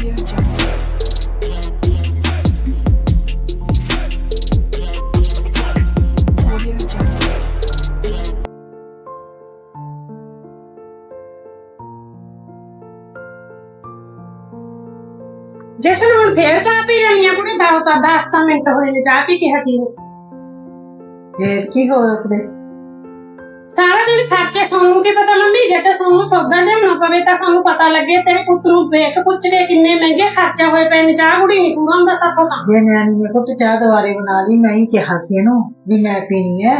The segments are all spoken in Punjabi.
ਜਸ਼ਨ ਹੁਣ ਫੇਰ ਚਾਹ ਪੀ ਲੈਣੀ ਆ ਕੁੜੇ, ਦਸ ਤਾਂ 10 ਮਿੰਟ ਹੋਏ ਨੇ, ਚਾਹ ਪੀ ਕੇ ਹਟੀ ਨੂੰ ਫੇਰ ਕੀ ਹੋਇਆ ਕੁੜੇ ਸਾਰਾ ਦਿਨ ਖਰਚੇ ਸਾਨੂੰ ਕੀ ਪਤਾ ਮੰਮੀ ਜੇ ਤਾਂ ਸਾਨੂੰ ਸੌਦਾ ਲਿਆਉਣਾ ਪਵੇ ਤਾਂ ਸਾਨੂੰ ਪਤਾ ਲੱਗੇ ਤੇਰੇ ਪੁੱਤ ਨੂੰ ਵੇਖ ਪੁੱਛ ਕੇ ਕਿੰਨੇ ਮਹਿੰਗੇ ਖਰਚਾ ਹੋਏ ਪਏ ਨੇ ਚਾਹ ਕੁੜੀ ਨਹੀਂ ਪੂਰਾ ਹੁੰਦਾ ਸਾਥੋਂ ਤਾਂ ਜੇ ਨਿਆਣੀ ਨੇ ਘੁੱਟ ਚਾਹ ਦੁਬਾਰੇ ਬਣਾ ਲਈ ਮੈਂ ਹੀ ਕਿਹਾ ਸੀ ਇਹਨੂੰ ਵੀ ਮੈਂ ਪੀਣੀ ਹੈ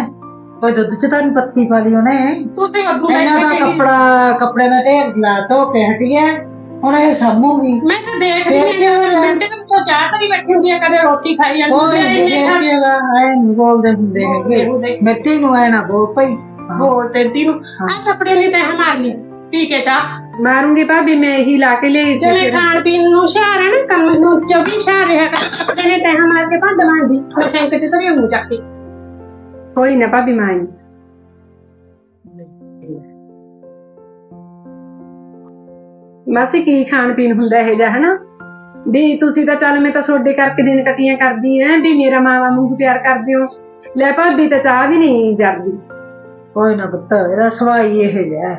ਕੋਈ ਦੁੱਧ ਚ ਤਾਂ ਨੀ ਪੱਤੀ ਪਾ ਲਈ ਉਹਨੇ ਤੁਸੀਂ ਅੱਗੋਂ ਇਹਨਾਂ ਦਾ ਬੈਠੇ ਸੀ। ਕੱਪੜਾ ਕੱਪੜੇ ਦਾ ਢੇਰ ਲਾ ਧੋ ਕੇ ਹਟੀ ਹੈ ਹੁਣ ਇਹ ਸਾਮੂਗੀ ਮੈਂ ਤਾਂ ਦੇਖਦੀ ਫੇਰ ਕੀ ਹੋਇਆ? ਹਾਂ ਮਿੰਟ ਦੇ ਵਿੱਚੋਂ ਚਾਹ ਤਰੀ ਬੈਠੀ ਹੁੰਦੀ ਆ ਕਦੇ ਰੋਟੀ ਖਾਈ ਜਾਂਦੀ ਉਹ ਆ ਇੰਨੇ ਫੇਰ ਖਰਚੇ ਕੀ ਹੈਗਾ ਐ ਨਹੀਂ ਬੋਲਦੇ ਹੁੰਦੇ ਬੋਲਦੇ ਹੁੰਦੇ। ਹੈਗੇ ਮਿੱਟੀ ਨੂੰ ਐ ਨਾ ਬੋਲ ਪਈ ਹੋਰ ਤੇਰੀ ਨੂੰ। ਆ ਕੱਪੜੇ ਨਹੀਂ ਤੈਂ ਮਾਰ ਲਈ ਪੀ ਕੇ ਚਾਹ। ਮਾਰੂੰਗੀ ਭਾਬੀ ਮੈਂ ਇਹੀ ਲਾ ਕੇ ਲਈ ਸੀ ਜਿਵੇਂ ਖਾਣ ਪੀਣ ਨੂੰ ਹੁਸ਼ਿਆਰ ਹੈ ਨਾ ਕੰਮ ਨੂੰ ਚੌਵੀ ਹੁਸ਼ਿਆਰ ਰਿਹਾ ਕਰ। ਕੱਪੜੇ ਨੇ ਤੈਂ ਮਾਰ ਕੇ ਭੰਡ ਮਾਰਦੀ ਉਹ ਸ਼ੈਂਕ ਚ ਤਰੀ ਨੂੰ ਚੱਕ ਕੇ। ਕੋਈ ਨਾ ਭਾਬੀ ਮਾਂ ਮਾਸੀ ਕੀ ਖਾਣ ਪੀਣ ਹੁੰਦਾ ਇਹ ਜਿਹਾ ਹਨਾ? ਵੀ ਤੁਸੀਂ ਤਾਂ ਚੱਲ ਮੈਂ ਤਾਂ ਤੁਹਾਡੇ ਕਰਕੇ ਦਿਨ ਕਟੀਆਂ ਕਰਦੀ ਐ ਵੀ ਮੇਰਾ ਮਾਵਾ ਮੂੰਹ ਪਿਆਰ ਕਰਦੇ ਹੋ। ਲੈ ਭਾਬੀ ਤਾਂ ਚਾਹ ਵੀ ਨਹੀਂ ਜਰਦੀ। ਕੋਈ ਨਾ ਪੁੱਤ ਇਹਦਾ ਸਵਾਈ ਇਹ ਜਿਹਾ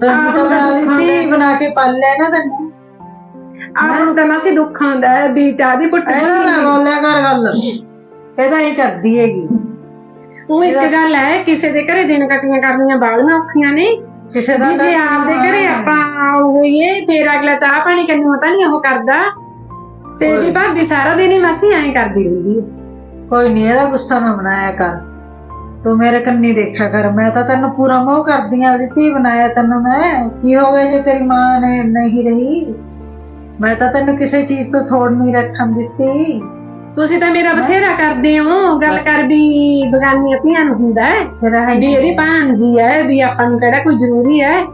ਤੈਨੂੰ ਆਹੋ, ਤਾਂ ਦੁੱਖ ਲਿੱਤੀ। ਬਣਾ ਕੇ ਪਲ ਲੈ ਨਾ ਤੈਨੂੰ। ਆਪ ਨੂੰ ਤਾਂ ਮਾਸੀ ਦੁੱਖ ਆਉਂਦਾ ਹੈ ਵੀ ਚਾਹ ਦੀ ਪੁੱਟ ਇਹਦਾ ਨਾ ਬੋਲਿਆ ਕਰ ਗੱਲ। ਇਹਦਾ ਹੀ ਕਰਦੀ ਹੈਗੀ। ਉਹ ਇੱਕ ਗੱਲ ਹੈ ਕਿਸੇ ਦੇ ਘਰੇ ਦਿਨ ਕਟੀਆਂ ਕਰਨੀਆਂ ਬਾਲੀਆਂ ਔਖੀਆਂ ਨੇ। ਕਿਸੇ ਦਾ ਜੇ ਆਪਦੇ ਘਰੇ ਆਪਾਂ ਹੋਈਏ ਫੇਰ ਅਗਲਾ ਚਾਹ ਪਾਣੀ ਕੰਨੂ ਤਾਂ ਨਹੀਂ ਉਹ ਕਰਦਾ। ਤੇ ਵੀ ਭਾਬੀ ਸਾਰਾ ਦਿਨ ਹੀ ਮਾਸੀ ਐਂ ਕਰਦੀ ਰਹਿੰਦੀ ਹੈ। ਕੋਈ ਨਹੀਂ ਇਹਦਾ ਗੁੱਸਾ ਨਾ ਬਣਾਇਆ ਕਰ। ਤੂੰ ਮੇਰੇ ਕੰਨੀ ਦੇਖਿਆ ਕਰ ਮੈਂ ਤਾਂ ਤੈਨੂੰ ਪੂਰਾ ਮੋਹ ਕਰਦੀ ਆ ਧੀ ਬਣਾਇਆ ਤੈਨੂੰ ਮੈਂ। ਕੀ ਹੋਵੇ ਜੇ ਤੇਰੀ ਮਾਂ ਨੇ ਨਹੀਂ ਰਹੀ? ਮੈਂ ਤਾਂ ਤੈਨੂੰ ਕਿਸੇ ਚੀਜ਼ ਤੋਂ ਥੋੜ ਨਹੀਂ ਰੱਖਣ ਦਿੱਤੀ। ਤੁਸੀਂ ਤਾਂ ਮੇਰਾ ਬਥੇਰਾ ਕਰਦੇ ਹੋ। ਗੱਲ ਕਰ ਵੀ ਬਗਾਨੀਆਂ ਧੀਆਂ ਨੂੰ ਹੁੰਦਾ ਹੈ। ਹੈ ਵੀ ਇਹਦੀ ਭਾਂਜੀ ਹੈ ਵੀ ਆਪਾਂ ਨੂੰ ਕਿਹੜਾ ਕੋਈ ਜ਼ਰੂਰੀ ਹੈ।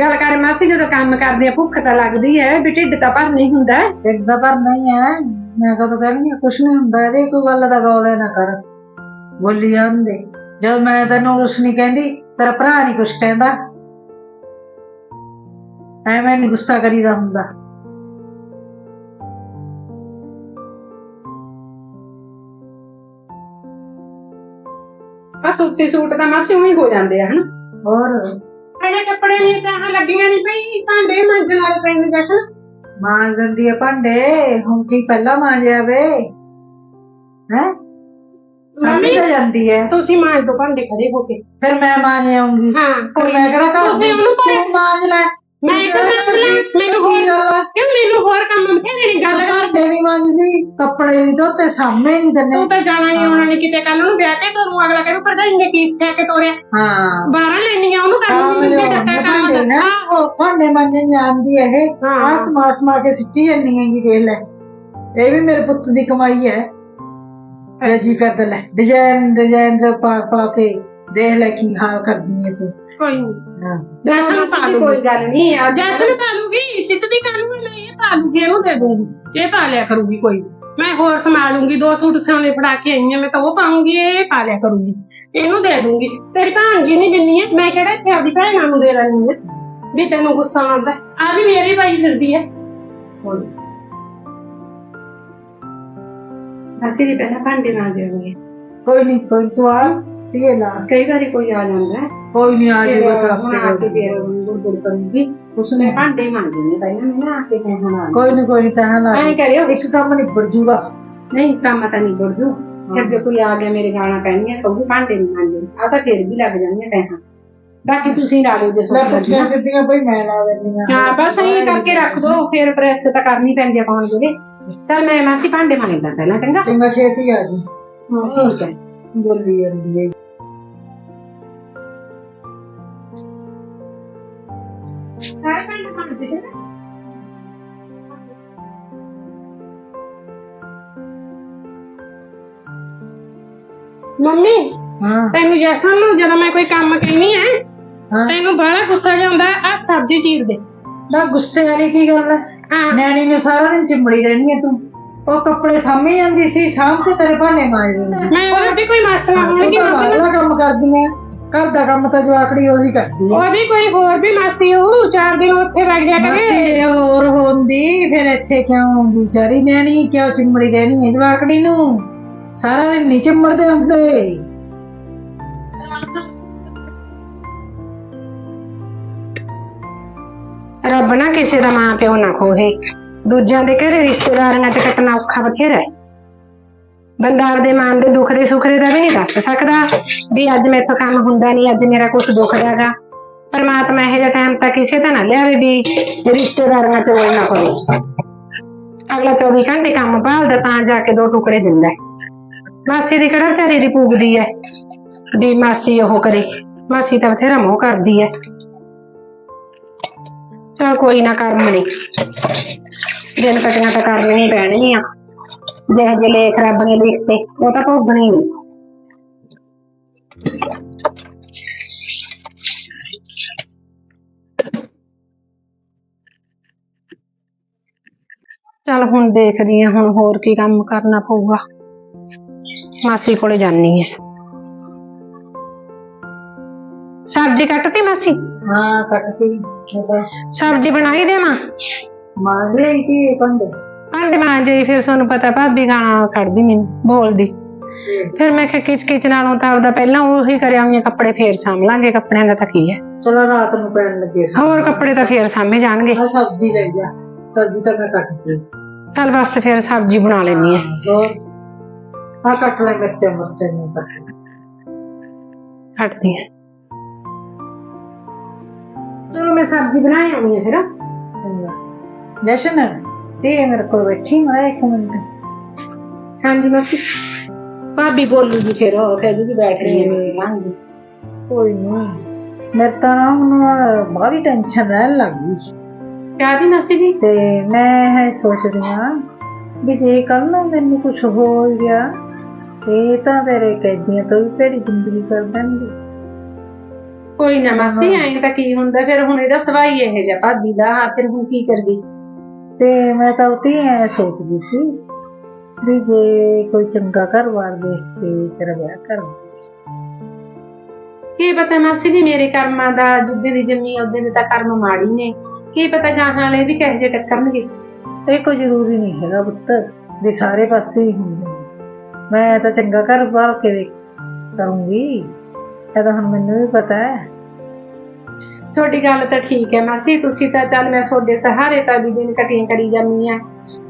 ਗੱਲ ਕਰ ਮਾਸੀ ਜਦੋਂ ਕੰਮ ਕਰਦੇ ਆ ਭੁੱਖ ਤਾਂ ਲੱਗਦੀ ਹੈ ਵੀ ਢਿੱਡ ਤਾਂ ਭਰ ਨਹੀਂ ਹੁੰਦਾ ਇੱਕਦਾ ਪਰ ਨਹੀਂ ਹੈ। ਮੈਂ ਕਦੋਂ ਕਹਿਣੀ ਆ ਕੁਛ ਨਹੀਂ ਹੁੰਦਾ ਇਹਦੇ ਕੋਈ ਗੱਲ ਦਾ ਰੌਲਾ ਨਾ ਕਰ। ਬੋਲੀ ਜਾਂਦੇ। ਜਦ ਮੈਂ ਤੈਨੂੰ ਕੁਛ ਨਹੀਂ ਕਹਿੰਦੀ ਤੇਰਾ ਭਰਾ ਨਹੀਂ ਕੁਛ ਕਹਿੰਦਾ। ਐਵੇਂ ਨਹੀਂ ਗੁੱਸਾ ਕਰੀਦਾ ਹੁੰਦਾ। ਆ ਸੁੱਤੀ ਸੂਟ ਤਾਂ ਮਾਸੀ ਉਹੀ ਹੋ ਜਾਂਦੇ ਆ ਹਨਾ? ਹੋਰ? ਮੇਰੇ ਕੱਪੜੇ ਨਹੀਂ ਤਾਂ ਲੱਗੀਆਂ ਨਹੀਂ ਪਈ ਭਾਂਡੇ ਮਾਂਜਣ ਵਾਲੇ ਨੇ ਜਸ਼ਨ। ਮਾਂ ਗੰਦੀ ਆ ਭਾਂਡੇ ਹੁਣ ਕੀ ਪਹਿਲਾਂ ਮਾਂਜਿਆ ਵੇ? ਹੈ? ਮੰਮੀ ਤਾਂ ਜਾਂਦੀ ਹੈ। ਤੁਸੀਂ ਮਾਂਜ ਦੋ ਭਾਂਡੇ ਖੜੇ ਹੋ ਕੇ। ਫਿਰ ਮੈਂ ਮਾਂਜ ਆਉਂਗੀ। ਹਾਂ ਫਿਰ ਮੈਂ ਕਿਹੜਾ ਘਰ ਤੁਸੀਂ ਉਹਨੂੰ ਭਾਵੇਂ- ਤੂੰ ਮਾਂਜ ਲੈ। ਮੈਂ ਇੱਕ ਮਾਂਜ ਲਾਂ? ਮੈਨੂੰ ਹੋਰ ਕਿਉਂ ਮੈਨੂੰ ਹੋਰ ਕੰਮ ਬਥੇਰੇ ਨੇ ਗੱਲ ਕਰ ਭਾਂਡੇ ਨਹੀਂ ਮਾਂਜਦੀ ਕੱਪੜੇ ਨਹੀਂ ਧੋਤੇ ਸਾਹਮਣੇ ਨਹੀਂ ਦੰਨੇ। ਤੂੰ ਤਾਂ ਜਾਣਾ ਹੀ ਉਹਨਾਂ ਨੇ ਕਿਤੇ ਕੱਲ ਨੂੰ ਵਿਆਹ ਕੇ ਤੁਹਾਨੂੰ ਅਗਲਾ ਕਹਿੰਦਾ ਭਰਜਾਈ ਨੇ ਕੀ ਸਿਖਾ ਕੇ ਤੋਰਿਆ। ਹਾਂ। ਬਾਰਾਂ ਲੈਣੀਆਂ ਉਹਨੂੰ ਕਰਨ ਹਾਂ, ਦੀ ਦਿੰਦੇ ਲਿਆਉਣੇ ਡੱਕਾ ਭਾਂਡੇ ਕਰਨ ਨਾ। ਆਹੋ। ਭਾਂਡੇ ਜਾਣਦੀ ਹੈ ਇਹ। ਆਸ ਮਾਸ ਮਾਰ ਕੇ ਸਿੱਟੀ ਜਾਂਦੀ ਹੈਗੀ ਦੇਖ ਲੈ। ਇਹ ਵੀ ਮੇਰੇ ਪੁੱਤ ਦੀ ਕਮਾਈ ਹੈ। ਜੇ ਜੀ ਕਰਦਾ ਲੈ ਡਿਜ਼ਾਈਨ ਡਿਜ਼ਾਈਨ ਦੇ ਪਾ ਪਾ ਕੇ ਦੇਖ ਲੈ ਕੀ ਹਾਲ ਕਰਦੀ ਹੈ ਤੂੰ। ਕੋਈ ਨਹੀਂ ਹਾਂ। ਜੈਸਨ ਪਾ ਮਾਸੀ ਲੂਗੀ ਕੋਈ ਗੱਲ ਨਹੀਂ ਆ ਜੈਸਨ ਪਾ ਲੂਗੀ ਚਿੱਤ ਦੀ ਕਰ ਲੂਗੀ ਮੈਂ ਇਹ ਪਾ ਲੂਗੀ ਇਹਨੂੰ ਦੇ ਦੂੰਗੀ ਇਹ ਪਾ ਲਿਆ ਕਰੂਗੀ ਕੋਈ। ਮੈਂ ਹੋਰ ਸੰਭਾਲੂੰਗੀ ਦੋ ਸੂਟ ਸਿਉਣੇ ਫੜਾ ਕੇ ਆਈ ਹਾਂ ਮੈਂ ਤਾਂ ਉਹ ਪਾਉਂਗੀ ਇਹ ਪਾ ਲਿਆ ਕਰੂਗੀ। ਇਹਨੂੰ ਦੇ ਦੂੰਗੀ। ਤੇਰੀ ਭਾਂਜੀ ਨਹੀਂ ਦਿੰਨੀ ਹੈ ਮੈਂ ਕਿਹੜਾ ਇੱਥੇ ਆਪਦੀ ਭੈਣਾਂ ਨੂੰ ਦੇ ਲੈਣੀ ਹੈ ਵੀ ਤੈਨੂੰ ਗੁੱਸਾ ਆਉਂਦਾ ਆ ਵੀ ਮੇਰੀ ਪਾਈ ਫਿਰਦੀ ਹੈ ਮਾਸੀ ਜੀ ਪਹਿਲਾਂ ਭਾਂਡੇ ਮਾਂਜ ਦੇਣਗੇ ਕੋਈ ਨਹੀਂ ਕੋਈ ਤੂੰ ਆ ਪੀਏ ਲਾ ਕਈ ਵਾਰੀ ਕੋਈ ਆ ਜਾਂਦਾ ਹੈ। ਕੋਈ ਨਹੀਂ ਆ ਫਿਰ ਜਾਊਗਾ ਤਾਂ ਹੁਣ ਆ ਕੇ ਆਪੇ ਫਿਰ ਗੁਰਦੁਰ ਕਰੂਗੀ। ਕੁਛ ਮੈਂ ਨਹੀਂ ਭਾਂਡੇ ਮਾਂਜੂਗੀ ਪਹਿਲਾਂ ਮੈਂ ਨਾ ਆ ਕੇ ਕਹਿਣਾ ਲਾ ਕੋਈ ਨਹੀਂ ਕੋਈ ਨਹੀਂ ਤਾਂ ਲਾ। ਐਂ ਕਰਿਓ। ਇੱਕ ਕੰਮ ਨਿਬੜ ਜੂਗਾ। ਨਹੀਂ ਕੰਮ ਤਾਂ ਨਹੀਂ ਬੜਦੂ ਫਿਰ ਜੇ ਕੋਈ ਆ ਗਿਆ ਮੇਰੇ ਗਾਣਾ ਪੈਣੀਆਂ ਕਹੂਗੀ ਭਾਂਡੇ ਨਹੀਂ ਮਾਂਜੇ ਆ ਤਾਂ ਫਿਰ ਵੀ ਲੱਗ ਜਾਣੀਆਂ ਕਹਿਣਾ ਬਾਕੀ ਤੁਸੀਂ ਲਾ ਲਿਓ ਜੇ ਲੈ ਸੋਚ ਪੁੱਠੀਆਂ ਸਿੱਧੀਆਂ ਭਈ ਮੈਂ ਲਾ ਦਿੰਦੀ ਆ ਹਾਂ ਬਸ ਐਂ ਕਰਕੇ ਰੱਖ ਦੋ। ਫਿਰ ਪ੍ਰੈਸ ਤਾਂ ਕਰਨੀ ਪੈਂਦੀ ਆ ਪਾਉਣ ਜਿਹੜੇ ਚਲ ਮੈਂ ਮਾਸੀ ਭਾਂਡੇ ਮਾਂਜਦਾ ਪਹਿਲਾਂ ਚੰਗਾ? ਚੰਗਾ ਛੇਤੀ ਆ ਜੀ। ਹਾਂ ਠੀਕ ਹੈ। ਬੋਲੀ ਜਾਂਦੀ ਹੈ ਸਾਰੇ ਭਾਂਡੇ ਮਾਂਜਦੇ ਨੇ? ਮੰਮੀ ਹਾਂ। ਤੈਨੂੰ ਜੈਸਨ ਨੂੰ ਜਦੋਂ ਮੈਂ ਕੋਈ ਕੰਮ ਕਹਿਨੀ ਆ ਹਾਂ। ਤੈਨੂੰ ਬੜਾ ਗੁੱਸਾ ਜਾਂਦਾ ਆ ਸਬਜ਼ੀ ਚੀਰ ਦੇ। ਨਾ ਗੁੱਸੇ ਵਾਲੀ ਕੀ ਗੱਲ ਹੈ ਹਾਂ ਨੈਣੀ ਨੂੰ ਸਾਰਾ ਦਿਨ ਚਿੰਬੜੀ ਰਹਿਣੀ ਹੈ ਤੂੰ ਉਹ ਕੱਪੜੇ ਸਾਂਭੀ ਜਾਂਦੀ ਸੀ ਸਾਂਭ ਕੇ ਤੇਰੇ ਭਾਂਡੇ ਮਾਂਜ ਦਿੰਦੀ ਮੈਂ ਉਹ ਵੀ ਕੋਈ ਮਸਲਾ ਤੂੰ ਹੋਣਗੀ ਤਾਂ ਬਾਹਰਲਾ ਕੰਮ ਕਰਦੀ ਹੈ। ਘਰ ਦਾ ਕੰਮ ਤਾਂ ਜਵਾਕੜੀ ਉਹੀ ਕਰਦੀ ਹੈ। ਉਹਦੀ ਕੋਈ ਹੋਰ ਵੀ ਮਾਸੀ ਉਹ ਚਾਰ ਦਿਨ ਉੱਥੇ ਲੱਗ ਜਾ ਕਰੇ। ਮਾਸੀ ਹੋਰ ਹੁੰਦੀ ਫਿਰ ਇੱਥੇ ਕਿਉਂ ਵਿਚਾਰੀ? ਨੈਣੀ ਕਿਉਂ ਚਿੰਮੜੀ ਰਹਿਣੀ ਹੈ ਜਵਾਕੜੀ ਨੂੰ? ਸਾਰਾ ਦਿਨ ਨਹੀਂ ਚਿੰਮੜਦੇ ਹੁੰਦੇ। ਰੱਬ ਨਾ ਕਿਸੇ ਦਾ ਮਾਂ ਪਿਓ ਨਾ ਖੋਹੇ। ਦੂਜਿਆਂ ਦੇ ਘਰੇ ਰਿਸ਼ਤੇਦਾਰਾਂ ਚ ਕੱਟਣਾ ਔਖਾ ਬਥੇਰਾ ਹੈ। ਬੰਦਾ ਆਪਦੇ ਮਨ ਦੇ ਦੁੱਖ ਦੇ ਸੁੱਖ ਦੇ ਦਾ ਵੀ ਨਹੀਂ ਦੱਸ ਸਕਦਾ ਵੀ ਅੱਜ ਮੈਥੋਂ ਕੰਮ ਹੁੰਦਾ ਨਹੀਂ, ਅੱਜ ਮੇਰਾ ਕੁਝ ਦੁਖਦਾਗਾ ਪਰਮਾਤਮਾ ਇਹੋ ਜਿਹਾ ਟਾਈਮ ਤਾਂ ਕਿਸੇ ਦਾ ਨਾ ਲਿਆਵੇ ਵੀ ਰਿਸ਼ਤੇਦਾਰਾਂ ਚ ਕੋਈ ਨਾ ਹੋਵੇ ਅਗਲਾ 24 ਘੰਟੇ ਕੰਮ ਭਾਲਦਾ, ਤਾਂ ਜਾ ਕੇ ਦੋ ਟੁਕੜੇ ਦਿੰਦਾ ਮਾਸੀ ਦੀ ਕਿਹੜਾ ਵਿਚਾਰੀ ਦੀ ਪੂਗਦੀ ਹੈ? ਵੀ ਮਾਸੀ ਉਹ ਕਰੇ। ਮਾਸੀ ਤਾਂ ਬਥੇਰਾ ਮੋਹ ਕਰਦੀ ਹੈ। ਚਲ ਕੋਈ ਨਾ ਕਰਮ ਨਹੀਂ ਦਿਨ ਕਟੀਆਂ ਤਾਂ ਕਰਨੀਆਂ ਹੀ ਪੈਣਗੀਆਂ। ਜਿਹੇ ਜਿਹੇ ਲੇਖ ਰੱਬ ਨੇ ਲਿਖਤੇ, ਉਹ ਤਾਂ ਭੋਗਣੇ ਹੀ ਨੇ। ਚਲ ਹੁਣ ਦੇਖਦੀ ਆ, ਹੁਣ ਹੋਰ ਕੀ ਕੰਮ ਕਰਨਾ ਪਊਗਾ। ਮਾਸੀ ਕੋਲੇ ਜਾਨੀ ਹੈ ਸਬਜ਼ੀ ਕੱਟਤੀ ਮਾਸੀ? ਹਾਂ ਕੱਟਦੀ ਸਬਜ਼ੀ ਬਣਾਈ ਦੇਵਾਂ ਮੰਗ ਲਈ ਕਿ ਪੰਡ ਭਾਂਡੇ? ਮਾਂਜੇ ਫਿਰ ਤੁਹਾਨੂੰ ਪਤਾ ਭਾਬੀ ਗਾਣਾ ਕੱਢਦੀ ਮੈਨੂੰ ਬੋਲਦੀ। ਫਿਰ ਮੈਂ ਕਿਹਾ ਕਿਚ ਕਿਚ ਨਾਲੋਂ ਤਾਂ ਆਪਦਾ ਪਹਿਲਾਂ ਉਹੀ ਕਰਿਆ ਹੋਈਆਂ ਕੱਪੜੇ ਫੇਰ ਸਾਂਭ ਲਾਂਗੇ ਕੱਪੜਿਆਂ ਦਾ ਤਾਂ ਕੀ ਹੈ? ਚਲੋ ਰਾਤ ਨੂੰ ਪੈਣ ਲੱਗੇ ਹੋਰ ਕੱਪੜੇ ਤਾਂ ਫੇਰ ਸਾਂਭੇ ਜਾਣਗੇ। ਸਬਜ਼ੀ ਲੈ ਜਾ ਸਬਜ਼ੀ ਤਾਂ ਮੈਂ ਕੱਟ ਦਿੱਤੀ ਚੱਲ ਬਸ ਫਿਰ ਸਬਜ਼ੀ ਬਣਾ ਲੈਣੀ ਹੈ। ਹੋਰ? ਆ ਕੱਟ ਲੈ ਬੱਚੇ ਮੁਰਤੇ ਨੂੰ ਕੱਟ। ਹਟਦੀ ਹੈ। ਚਲੋ ਮੈਂ ਸਬਜ਼ੀ ਬਣਾ ਆਉਣੀ ਹੈ ਫਿਰ। ਜਸ਼ਨ ਤੇ ਮੇਰੇ ਕੋਲ ਬੈਠੀ ਮੈਂ ਇੱਕ ਮਿੰਟ। ਹਾਂਜੀ ਮਾਸੀ। ਭਾਬੀ ਬੋਲੂਗੀ ਫਿਰ ਉਹ ਕਹੇਗੀ ਬੈਠ ਰਹੀ ਹੈ ਮਾਸੀ ਹਾਂਜੀ ਕੋਈ ਨਹੀਂ। ਮੇਰੇ ਤਾਂ ਨਾ ਹੁਣ ਬਾਹਲੀ ਟੈਨਸ਼ਨ ਰਹਿਣ ਲੱਗ ਗਈ। ਕਾਹਦੀ ਮਾਸੀ ਜੀ? ਤੇ ਮੈਂ ਇਹ ਸੋਚਦੀ ਹਾਂ ਵੀ ਜੇ ਕੱਲ ਨੂੰ ਮੈਨੂੰ ਕੁਝ ਹੋ ਗਿਆ ਇਹ ਤਾਂ ਤੇਰੇ ਕੈਦੀਆਂ ਤੋਂ ਵੀ ਭੈੜੀ ਜ਼ਿੰਦਗੀ ਕਰ ਦੇਣਗੇ। ਕੋਈ ਨਾ ਮਾਸੀ ਐਂ ਤਾਂ ਕੀ ਹੁੰਦਾ ਫਿਰ ਹੁਣ ਇਹਦਾ ਸਵਾਈ ਇਹ ਜਿਹਾ ਭਾਬੀ ਦਾ ਫਿਰ ਹੁਣ ਕੀ ਕਰਦੀ? ਤੇ ਮੈਂ ਤਾਂ ਉਤੀ ਐ ਸੋਚਦੀ ਸੀ ਵੀ ਜੇ ਕੋਈ ਚੰਗਾ ਘਰ-ਬਾਰ ਦੇਖ ਕੇ ਤੇਰਾ ਵਿਆਹ ਕਰ ਕੀ ਪਤਾ ਮਾਸੀ ਜੀ ਮੇਰੇ ਕਰਮਾਂ ਦਾ ਜਿੱਦੇ ਦੀ ਜੰਮੀ ਉਹਦੇ ਦੇ ਤਾਂ ਕਰਮ ਮਾੜੀ ਨੇ। ਕੀ ਪਤਾ ਗਾਹਾਂ ਵਾਲੇ ਵੀ ਕਹੇ ਜੇ ਟੱਕਰਨਗੇ। ਇਹ ਕੋਈ ਜ਼ਰੂਰੀ ਨਹੀਂ ਹੈਗਾ ਪੁੱਤ ਵੀ ਸਾਰੇ ਪਾਸੇ ਹੀ ਹੁੰਦੇ ਨੇ। ਮੈਂ ਤਾਂ ਚੰਗਾ ਘਰ ਬਾਰ ਕੇ ਕਰੂੰਗੀ। ਇਹ ਤਾਂ ਹੁਣ ਮੈਨੂੰ ਵੀ ਪਤਾ ਹੈ। ਤੁਹਾਡੀ ਗੱਲ ਤਾਂ ਠੀਕ ਹੈ ਮਾਸੀ ਤੁਸੀਂ ਤਾਂ ਚੱਲ ਮੈਂ ਤੁਹਾਡੇ ਸਹਾਰੇ ਤਾਂ ਵੀ ਦਿਨ ਕਟੀਆਂ ਕਰੀ ਜਾਂਦੀ ਆ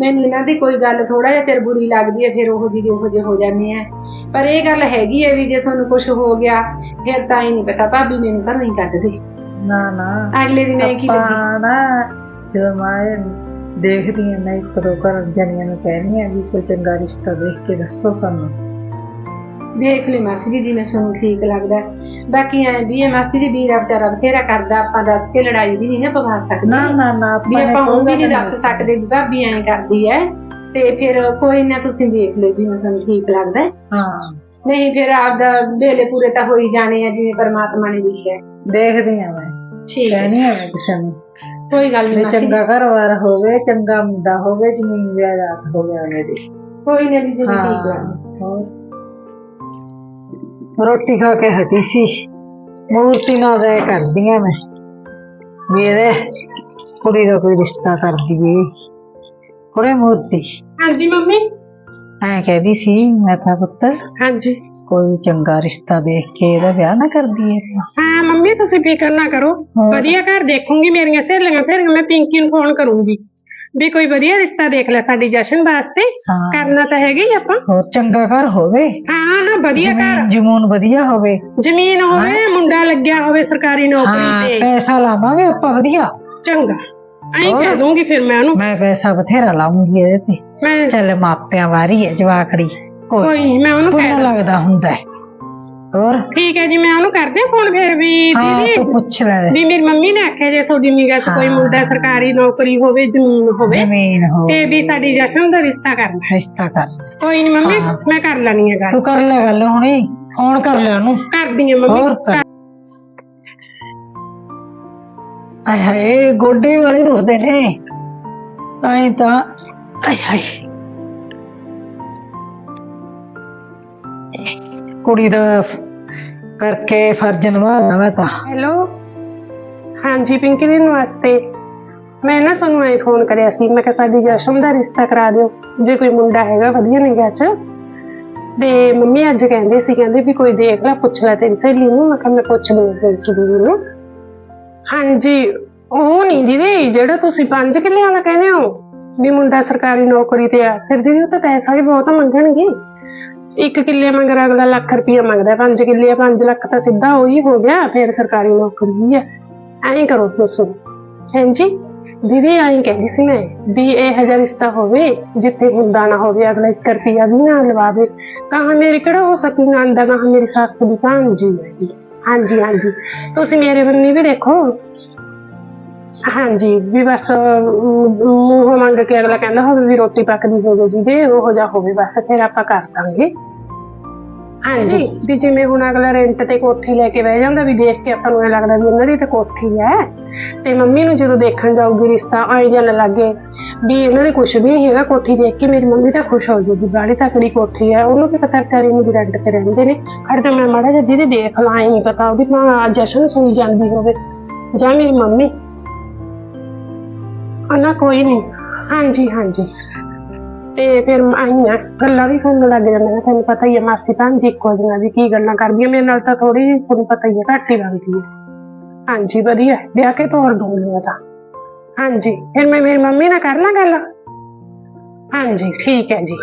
ਮੈਨੂੰ ਇਹਨਾਂ ਦੀ ਕੋਈ ਗੱਲ ਥੋੜਾ ਜਿਹਾ ਚਿਰ ਬੁਰੀ ਲੱਗਦੀ ਹੈ ਫਿਰ ਉਹ ਜਿਹੀ ਉਹੋ ਜਿਹੇ ਹੋ ਜਾਂਦੇ ਆ। ਪਰ ਇਹ ਗੱਲ ਹੈਗੀ ਹੈ ਵੀ ਜੇ ਤੁਹਾਨੂੰ ਕੁਝ ਹੋ ਗਿਆ ਫਿਰ ਤਾਂ ਹੀ ਨਹੀਂ ਪਤਾ ਭਾਬੀ ਮੈਨੂੰ ਘਰੋਂ ਹੀ ਕੱਢ ਦੇ ਨਾ ਨਾ। ਅਗਲੇ ਦਿਨ ਇਹ ਕੀ ਲੱਗੀ ਨਾ ਜਦੋਂ ਮੈਂ ਦੇਖਦੀ ਹਾਂ ਮੈਂ ਇੱਕ ਦੋ ਘਰ ਜਣੀਆਂ ਨੂੰ ਕਹਿੰਦੀ ਆ ਵੀ ਕੋਈ ਚੰਗਾ ਰਿਸ਼ਤਾ ਦੇਖ ਕੇ ਦੱਸੋ ਸਾਨੂੰ। ਦੇਖ ਲੈ ਮਾਸੀ ਜੀ ਜਿਵੇਂ ਤੁਹਾਨੂੰ ਠੀਕ ਲੱਗਦਾ। ਬਾਕੀ ਐ ਵੀ ਇਹ ਮਾਸੀ ਜੀ ਵੀਰਾ ਵਿਚਾਰਾ ਬਥੇਰਾ ਕਰਦਾ ਆਪਾਂ ਦੱਸ ਕੇ ਲੜਾਈ ਵੀ ਨਹੀਂ ਨਾ ਪਵਾ ਸਕਦੇ। ਨਾ ਨਾ ਨਾ ਵੀ ਆਪਾਂ ਉਹ ਵੀ ਨਹੀਂ ਦੱਸ ਸਕਦੇ ਵੀ ਭਾਬੀ ਐਂ ਕਰਦੀ ਐ ਤੇ ਫਿਰ ਕੋਈ ਨਾ ਤੁਸੀਂ ਦੇਖ ਲਓ ਜਿਵੇਂ ਤੁਹਾਨੂੰ ਠੀਕ ਲੱਗਦਾ ਹੈ। ਨਹੀਂ ਫਿਰ ਆਪਦਾ ਵੇਲੇ ਪੂਰੇ ਤਾਂ ਹੋ ਹੀ ਜਾਣੇ ਆ ਜਿਵੇਂ ਪਰਮਾਤਮਾ ਨੇ ਲਿਖਿਆ। ਦੇਖਦੀ ਆ ਮੈਂ। ਠੀਕ ਹੈ। ਕਹਿਣੀ ਆ ਮੈਂ ਕਿਸੇ ਨੂੰ। ਕੋਈ ਗੱਲ ਨਹੀਂ। ਚੰਗਾ ਘਰ-ਬਾਰ ਹੋਵੇ ਚੰਗਾ ਮੁੰਡਾ ਹੋਵੇ ਜ਼ਮੀਨ ਜਾਇਦਾਦ ਹੋਵੇ ਉਹਨੇ ਦੀ। ਕੋਈ ਨਾ ਜੀ ਠੀਕ ਹਾਂ। ਹੋਰ? ਰੋਟੀ ਖਾ ਕੇ ਹਟੀ ਸੀ। ਮੂਰਤੀ ਨਾਲ ਰਹਿ ਕਰਦੀਆਂ ਮੈਂ। ਮੇਰੇ ਕੁੜੀ ਦਾ ਕੋਈ ਰਿਸ਼ਤਾ ਕਰ ਦਈਏ। ਕੁੜੇ ਮੂਰਤੀ। ਹਾਂਜੀ ਮੰਮੀ। ਐ ਕਹਿੰਦੀ ਸੀ ਮੈਂ ਤਾਂ ਪੁੱਤ ਹਾਂਜੀ। ਕੋਈ ਚੰਗਾ ਰਿਸ਼ਤਾ ਦੇਖ ਕੇ ਇਹਦਾ ਵਿਆਹ ਨਾ ਕਰ ਦਈਏ ਹਾਂ ਮੰਮੀ ਤੁਸੀਂ ਫਿਕਰ ਨਾ ਕਰੋ। ਹੋਰ। ਵਧੀਆ ਘਰ ਦੇਖੂੰਗੀ ਮੇਰੀਆਂ ਸਹੇਲੀਆਂ ਸਹੇਲੀਆਂ ਮੈਂ ਪਿੰਕੀ ਨੂੰ ਫੋਨ ਕਰੂੰਗੀ। ਵੀ ਕੋਈ ਵਧੀਆ ਰਿਸ਼ਤਾ ਦੇਖ ਲੈ ਸਾਡੀ ਜਸ਼ਨ ਵਾਸਤੇ ਹਾਂ। ਕਰਨਾ ਤਾਂ ਹੈਗਾ ਹੀ ਆਪਾਂ। ਹੋਰ ਚੰਗਾ ਘਰ ਹੋਵੇ। ਹਾਂ ਨਾ ਵਧੀਆ ਘਰ। ਜ਼ਮੀਨ ਜਮੂਨ ਵਧੀਆ ਹੋਵੇ। ਜ਼ਮੀਨ ਹੋਵੇ ਮੁੰਡਾ ਲੱਗਿਆ ਹੋਵੇ ਸਰਕਾਰੀ ਹਾਂ ਨੌਕਰੀ ਤੇ। ਪੈਸਾ ਲਾਵਾਂਗੇ ਆਪਾਂ ਵਧੀਆ। ਚੰਗਾ। ਐਂ ਹੋਰ? ਕਹਿ ਦੂੰਗੀ ਫਿਰ ਮੈਂ ਉਹਨੂੰ। ਮੈਂ ਪੈਸਾ ਬਥੇਰਾ ਲਾਉਂਗੀ ਇਹਦੇ ਤੇ। ਮੈਂ ਚੱਲ ਮਾਪਿਆਂ ਵਾਰੀ ਹੈ ਜਵਾਕੜੀ। ਕੋਈ ਕੋਈ ਨੀ, ਮੈਂ ਉਹਨੂੰ ਕਹਿ ਲੱਗਦਾ ਹੁੰਦਾ ਹੈ। ਹੋਰ? ਠੀਕ ਹੈ ਜੀ ਮੈਂ ਉਹਨੂੰ ਕਰਦੇ ਫੋਨ ਫਿਰ ਵੀ ਹਾਂ ਦੀਦੀ। ਤੂੰ ਪੁੱਛ ਲੈ। ਵੀ ਮੇਰੀ ਮੰਮੀ ਨੇ ਆਖਿਆ ਜੇ ਤੁਹਾਡੀ ਨਿਗਾਹ 'ਚ ਕੋਈ ਹਾਂ। ਮੁੰਡਾ ਸਰਕਾਰੀ ਨੌਕਰੀ ਹੋਵੇ ਜ਼ਮੀਨ ਹੋਵੇ ਜ਼ਮੀਨ ਹੋ ਤੇ ਵੀ ਸਾਡੀ ਜਸ਼ਨ ਦਾ ਰਿਸ਼ਤਾ ਕਰਨਾ। ਰਿਸ਼ਤਾ ਕਰ। ਕੋਈ ਨਹੀਂ ਮੰਮੀ ਹਾਂ। ਮੈਂ ਕਰ ਲੈਣੀ ਹੈ ਗੱਲ। ਤੂੰ ਕਰ ਲੈ ਗੱਲ ਹੁਣੇ। ਫੋਨ ਕਰ ਲੈ ਉਹਨੂੰ। ਕਰਦੀ ਹਾਂ ਮੰਮੀ। ਹੋਰ ਕਰ। ਆਏ ਹਾਏ ਗੋਡੇ ਵਾਲੇ ਦੁਖਦੇ ਨੇ। ਆਏ ਤਾਂ ਆਏ ਹਾਏ। ਕੁੜੀ ਦਾ ਕਰਕੇ ਫਰਜ਼ ਨਿਭਾਉਣਾ ਮੈਂ ਤਾਂ। ਹੈਲੋ? ਹਾਂਜੀ, ਪਿੰਕੀ ਦੀ ਨਮਸਤੇ। ਮੈਂ ਨਾ ਤੁਹਾਨੂੰ ਐ ਫੋਨ ਕਰਿਆ ਸੀ। ਮੈਂ ਕਿਹਾ ਸਾਡੀ ਜਸ਼ਨ ਦਾ ਰਿਸ਼ਤਾ ਕਰਾ ਦਿਓ। ਜੇ ਕੋਈ ਮੁੰਡਾ ਹੈਗਾ, ਵਧੀਆ ਨਿਗਾਹ 'ਚ। ਤੇ ਮੰਮੀ ਅੱਜ ਕਹਿੰਦੇ ਸੀ, ਕਹਿੰਦੇ ਵੀ ਕੋਈ ਦੇਖ ਲੈ, ਪੁੱਛ ਲੈ ਤੇਰੀ ਸਹੇਲੀ ਨੂੰ। ਮੈਂ ਕਿਹਾ ਮੈਂ ਪੁੱਛ ਲੂੰ ਪਿੰਕੀ ਦੀਦੀ ਨੂੰ ਹਾਂਜੀ, ਉਹ ਨਹੀਂ ਦੀਦੀ, ਜਿਹੜਾ ਤੁਸੀਂ 5 ਕਿੱਲੇ ਵਾਲਾ ਕਹਿੰਦੇ ਹੋ, ਵੀ ਮੁੰਡਾ ਸਰਕਾਰੀ ਨੌਕਰੀ ਤੇ ਆ। ਫਿਰ ਦੀਦੀ ਉਹ ਤਾਂ ਪੈਸਾ ਵੀ ਬਹੁਤ ਮੰਗਣਗੇ। ਇੱਕ ਕਿੱਲੇ ਮੰਗਰ ਅਗਲਾ ਲੱਖ ਰੁਪਈਆ ਮੰਗਦਾ 5 ਕਿੱਲੇ 5 ਲੱਖ ਤਾਂ ਸਿੱਧਾ ਉਹੀ ਹੋ ਗਿਆ, ਫਿਰ ਸਰਕਾਰੀ ਨੌਕਰੀ ਹੀ ਹੈ। ਐਂ ਕਰੋ ਤੁਸੀਂ ਹਾਂਜੀ ਦੀਦੀ, ਐਂ ਕਹਿੰਦੀ ਸੀ ਮੈਂ ਵੀ ਇਹ ਹਜ਼ਾਰ ਰਿਸ਼ਤਾ ਹੋਵੇ, ਜਿੱਥੇ ਹੁੰਦਾ ਨਾ ਹੋਵੇ, ਅਗਲਾ ਇੱਕ ਰੁਪਈਆ ਵੀ ਨਾ ਲਵਾਵੇ। ਕਹਾਂ ਮੇਰੇ ਕਿਹੜਾ ਹੋ ਸਕੀ ਨੰਦਾ, ਕਹਾਂ ਮੇਰੀ ਸੱਸ ਦੀ ਭਾਂਜੀ ਹੈ ਹਾਂਜੀ ਹਾਂਜੀ। ਤੁਸੀਂ ਮੇਰੇ ਬੰਨੀ ਵੀ ਦੇਖੋ। ਹਾਂਜੀ, ਵੀ ਬਸ ਮੂੰਹ ਮੰਗ ਕੇ ਅਗਲਾ ਕਹਿੰਦਾ ਹੋਵੇ ਵੀ ਰੋਟੀ ਪੱਕਦੀ ਹੋਵੇ ਜਿਹਦੇ ਉਹ ਜਾ ਹੋਵੇ ਬਸ, ਫਿਰ ਆਪਾਂ ਕਰ ਦਾਂਗੇ। ਹਾਂਜੀ, ਵੀ ਜਿਵੇਂ ਹੁਣ ਅਗਲਾ ਰੈਂਟ ਤੇ ਕੋਠੀ ਲੈ ਕੇ ਬਹਿ ਜਾਂਦਾ, ਵੀ ਦੇਖ ਕੇ ਆਪਾਂ ਨੂੰ ਇਹ ਲੱਗਦਾ ਵੀ ਇਹਨਾਂ ਦੀ ਤਾਂ ਕੋਠੀ ਹੈ। ਤੇ ਮੰਮੀ ਨੂੰ ਜਦੋਂ ਦੇਖਣ ਜਾਊਗੀ ਰਿਸ਼ਤਾ, ਆਏ ਜਨ ਲੱਗੇ, ਵੀ ਉਹਨਾਂ ਦੇ ਕੁਝ ਵੀ ਨਹੀਂ ਹੈਗਾ, ਕੋਠੀ ਦੇਖ ਕੇ ਮੇਰੀ ਮੰਮੀ ਤਾਂ ਖੁਸ਼ ਹੋ ਜੂਗੀ ਬਾੜੀ ਤਕੜੀ ਕੋਠੀ ਹੈ, ਉਹਨੂੰ ਕੀ ਪਤਾ ਵਿਚਾਰੀ ਨੂੰ ਵੀ ਰੈਂਟ ਤੇ ਰਹਿੰਦੇ ਨੇ। ਖੜ ਤਾਂ ਮੈਂ ਮਾੜਾ ਜਿਹਾ ਦੀਦੀ ਦੇਖ ਲਾਂ ਹੀ ਪਤਾ, ਉਹਦੀ ਮਾਂ ਜਸ਼ਨ ਸੋਈ ਜਾਂਦੀ ਹੋਵੇ, ਜਾਂ ਮੇਰੀ ਮੰਮੀ। ਨਾ ਕੋਈ ਨਹੀਂ ਹਾਂਜੀ ਹਾਂਜੀ। ਤੇ ਫਿਰ ਆਈਆਂ। ਗੱਲਾਂ ਵੀ ਸੁਣਨ ਲੱਗ ਜਾਂਦੀਆਂ ਤੁਹਾਨੂੰ ਪਤਾ ਹੀ ਹੈ ਮਾਸੀ ਭਾਂਜੀ ਇੱਕੋ ਜਿਹੀਆਂ ਵੀ ਕੀ ਗੱਲਾਂ ਕਰਦੀਆਂ। ਮੇਰੇ ਨਾਲ ਤਾਂ ਥੋੜੀ ਜਿਹੀ ਤੁਹਾਨੂੰ ਪਤਾ ਹੀ ਹੈ ਘੱਟ ਹੀ ਲੱਗਦੀ ਹੈ ਹਾਂਜੀ, ਵਧੀਆ। ਵਿਆਹ ਕੇ ਤੋਰ ਦੂੰਗੀ ਮੈਂ ਤਾਂ। ਹਾਂਜੀ, ਫਿਰ ਮੈਂ ਮੇਰੀ ਮੰਮੀ ਨਾਲ ਕਰ ਲਾਂ ਗੱਲ? ਹਾਂਜੀ, ਠੀਕ ਹੈ ਜੀ।